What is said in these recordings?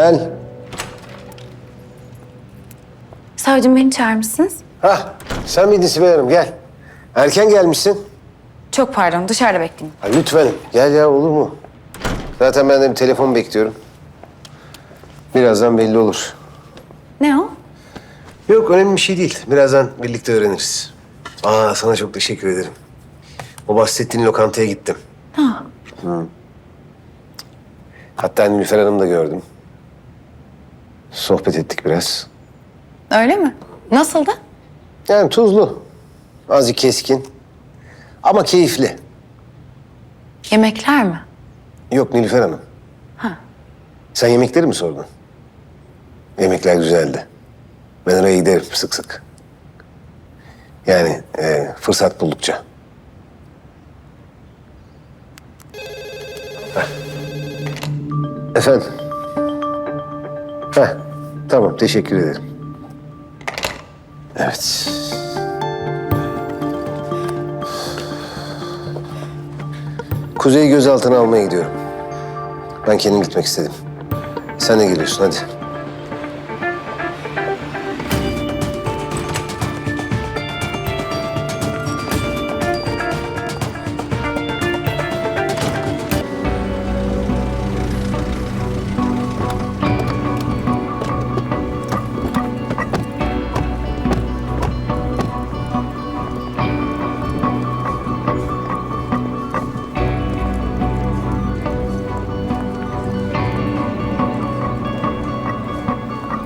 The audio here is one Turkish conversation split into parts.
Gel. Savcım beni çağırmışsınız. Hah, sen miydin Sibel Hanım? Gel. Erken gelmişsin. Çok pardon dışarıda bekleyin. Ha, lütfen gel ya olur mu? Zaten ben de bir telefon bekliyorum. Birazdan belli olur. Ne o? Yok önemli bir şey değil. Birazdan birlikte öğreniriz. Aa sana çok teşekkür ederim. O bahsettiğin lokantaya gittim. Ha. Hatta Nilüfer Hanım'ı da gördüm. Sohbet ettik biraz. Öyle mi? Nasıldı? Yani tuzlu. Azıcık keskin. Ama keyifli. Yemekler mi? Yok Nilüfer Hanım. Ha. Sen yemekleri mi sordun? Yemekler güzeldi. Ben oraya giderim sık sık. Yani e, fırsat buldukça. Heh. Efendim? Heh, tamam teşekkür ederim. Evet. Kuzey'i gözaltına almaya gidiyorum. Ben kendim gitmek istedim. Sen de geliyorsun hadi.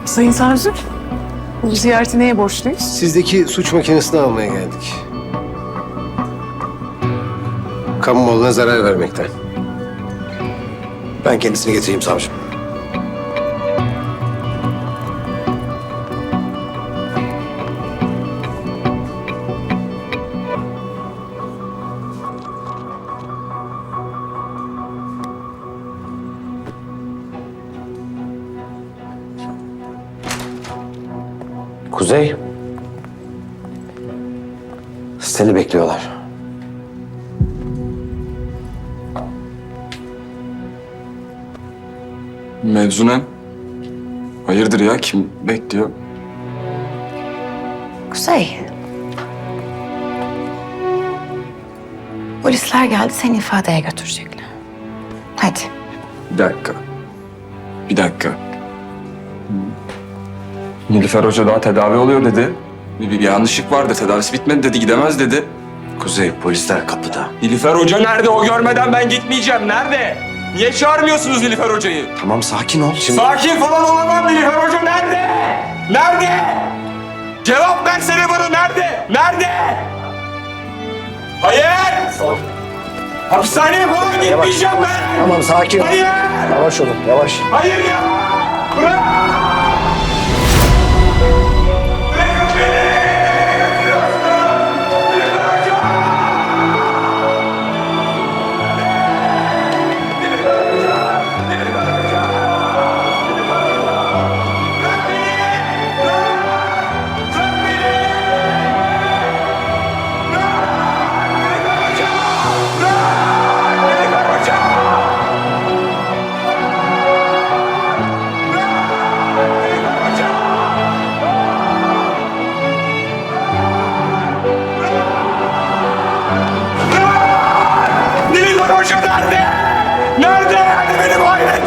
Sayın Savcım, bu ziyareti neye borçluyuz? Sizdeki suç makinesini almaya geldik. Kamu malına zarar vermekten. Ben kendisini getireyim savcım. Kuzey. Seni bekliyorlar. Mevzu ne? Hayırdır ya? Kim bekliyor? Kuzey. Polisler geldi seni ifadeye götürecekler. Hadi. Bir dakika. Bir dakika. Nilüfer Hoca daha tedavi oluyor dedi. Bir, bir yanlışlık vardı. Tedavisi bitmedi dedi. Gidemez dedi. Kuzey polisler kapıda. Nilüfer Hoca nerede? O görmeden ben gitmeyeceğim. Nerede? Niye çağırmıyorsunuz Nilüfer Hoca'yı? Tamam sakin ol. Şimdi Sakin falan olamam Nilüfer Hoca nerede? Nerede? Cevap versene bana nerede? Nerede? Hayır! Hapishaneye falan gitmeyeceğim ben! Tamam sakin ol. Hayır! Yavaş olun yavaş. Hayır ya! Bırak!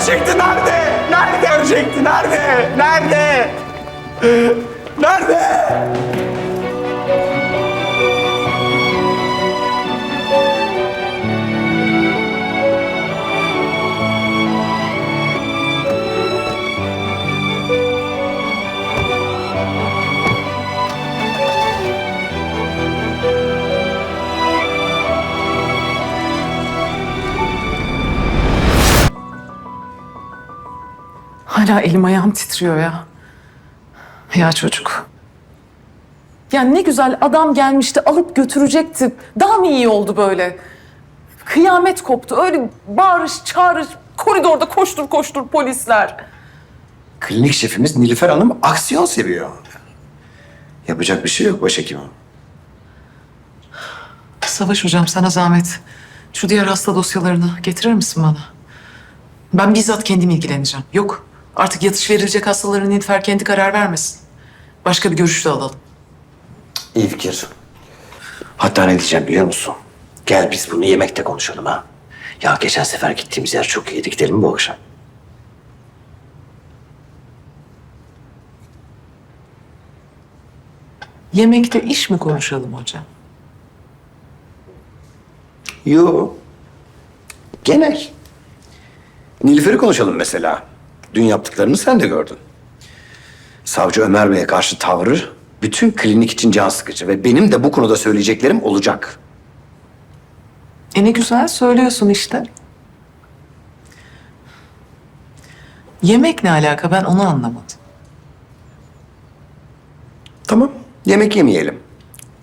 Çıktı? Nerede? Nerede ölecekti? Nerede? Nerede? Nerede? Hala elim ayağım titriyor ya. Ya çocuk. Ya ne güzel adam gelmişti alıp götürecekti. Daha mı iyi oldu böyle? Kıyamet koptu. Öyle bağırış çağırış koridorda koştur koştur polisler. Klinik şefimiz Nilüfer Hanım aksiyon seviyor. Yapacak bir şey yok başhekimim. Savaş hocam sana zahmet. Şu diğer hasta dosyalarını getirir misin bana? Ben bizzat kendim ilgileneceğim. Yok Artık yatış verilecek hastaların Nilüfer kendi karar vermesin. Başka bir görüş de alalım. İyi fikir. Hatta ne diyeceğim biliyor musun? Gel biz bunu yemekte konuşalım ha. Ya geçen sefer gittiğimiz yer çok iyiydi. Gidelim mi bu akşam? Yemekte iş mi konuşalım hocam? Yo. Genel. Nilüfer'i konuşalım mesela. Dün yaptıklarını sen de gördün. Savcı Ömer Bey'e karşı tavrı bütün klinik için can sıkıcı ve benim de bu konuda söyleyeceklerim olacak. E ne güzel söylüyorsun işte. Yemek ne alaka ben onu anlamadım. Tamam. Yemek yemeyelim.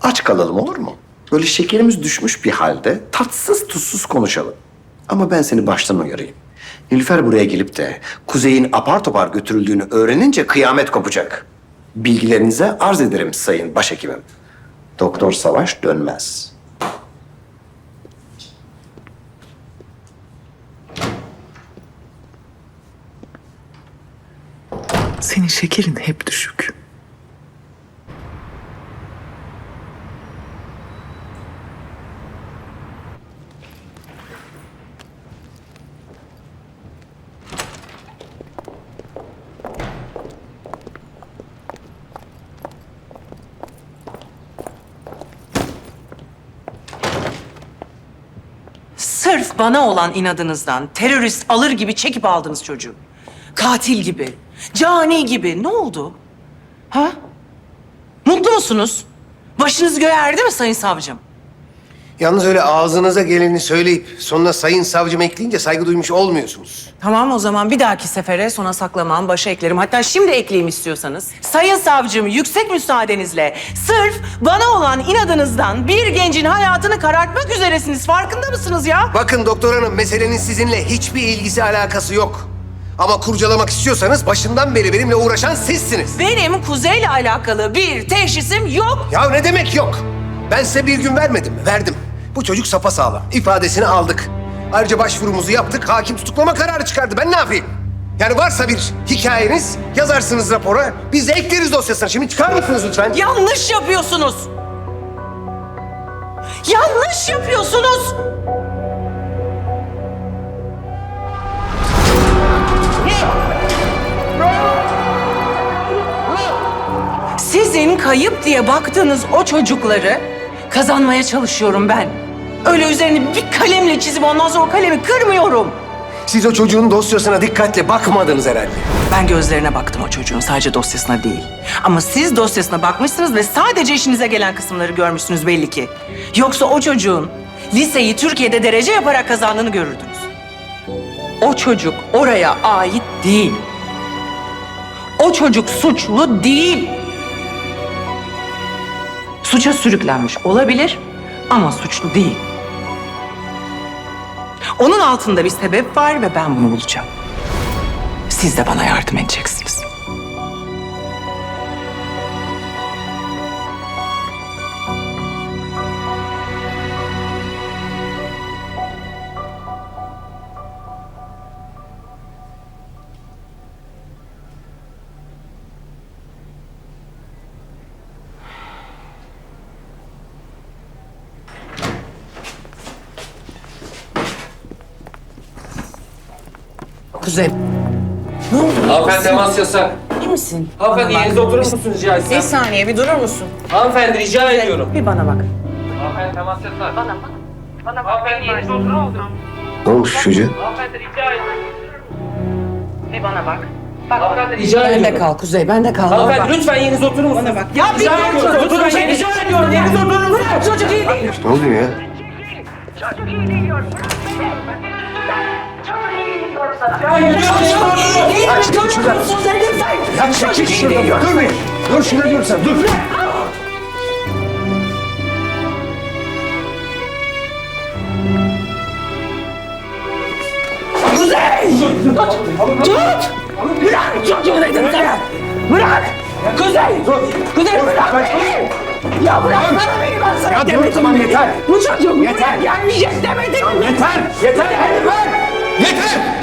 Aç kalalım olur mu? Böyle şekerimiz düşmüş bir halde tatsız tuzsuz konuşalım. Ama ben seni baştan uyarayım. Nilüfer buraya gelip de Kuzey'in apar topar götürüldüğünü öğrenince kıyamet kopacak. Bilgilerinize arz ederim sayın başhekimim. Doktor Savaş dönmez. Senin şekerin hep düşük. Sırf bana olan inadınızdan terörist alır gibi çekip aldınız çocuğu. Katil gibi, cani gibi. Ne oldu? Ha? Mutlu musunuz? Başınız göğe erdi mi sayın savcım? Yalnız öyle ağzınıza geleni söyleyip sonuna sayın savcım ekleyince saygı duymuş olmuyorsunuz. Tamam o zaman bir dahaki sefere sona saklamam, başa eklerim. Hatta şimdi ekleyeyim istiyorsanız. Sayın savcım yüksek müsaadenizle sırf bana olan inadınızdan bir gencin hayatını karartmak üzeresiniz. Farkında mısınız ya? Bakın doktor hanım meselenin sizinle hiçbir ilgisi alakası yok. Ama kurcalamak istiyorsanız başından beri benimle uğraşan sizsiniz. Benim Kuzey'le alakalı bir teşhisim yok. Ya ne demek yok? Ben size bir gün vermedim mi? Verdim. Bu çocuk sapasağlam. İfadesini aldık. Ayrıca başvurumuzu yaptık. Hakim tutuklama kararı çıkardı. Ben ne yapayım? Yani varsa bir hikayeniz yazarsınız rapora. Biz de ekleriz dosyasına. Şimdi çıkar mısınız lütfen? Yanlış yapıyorsunuz. Yanlış yapıyorsunuz. Sizin kayıp diye baktığınız o çocukları kazanmaya çalışıyorum ben. Öyle üzerine bir kalemle çizip ondan sonra o kalemi kırmıyorum. Siz o çocuğun dosyasına dikkatle bakmadınız herhalde. Ben gözlerine baktım o çocuğun, sadece dosyasına değil. Ama siz dosyasına bakmışsınız ve sadece işinize gelen kısımları görmüşsünüz belli ki. Yoksa o çocuğun liseyi Türkiye'de derece yaparak kazandığını görürdünüz. O çocuk oraya ait değil. O çocuk suçlu değil. Suça sürüklenmiş olabilir ama suçlu değil. Onun altında bir sebep var ve ben bunu bulacağım. Siz de bana yardım edeceksiniz. Kuzey, Hanımefendi temas yasak. iyi misin? Hanımefendi Bana bak. yerinize oturur musunuz rica Bir etsem? saniye, bir durur musun? Hanımefendi rica ediyorum. Bir bana bak. Hanımefendi temas yasak. Bana bak. Bana bak. Hanımefendi yerinize oturur musunuz? Ne olmuş çocuğa? Hanımefendi rica ediyorum. Bir bana bak. Hanımefendi rica Bende ediyorum. kal Kuzey, bende kal. Hanımefendi lütfen yerinize oturur musunuz? Bana bak. Ya bir Rica ediyorum. Lütfen rica ediyorum. Yerinize oturur musunuz? Çocuk iyi değil. Ne oluyor ya? Ya çekil şuradan. Dur bir. Dur şuna dur sen dur. Kuzey! Kuzey bırak beni! Ya bıraksana beni ben sana Ya dur demedim tamam mi? yeter. Bu çocuk Yeter. buraya gelmeyecek demedim mi? Yeter. Yeter.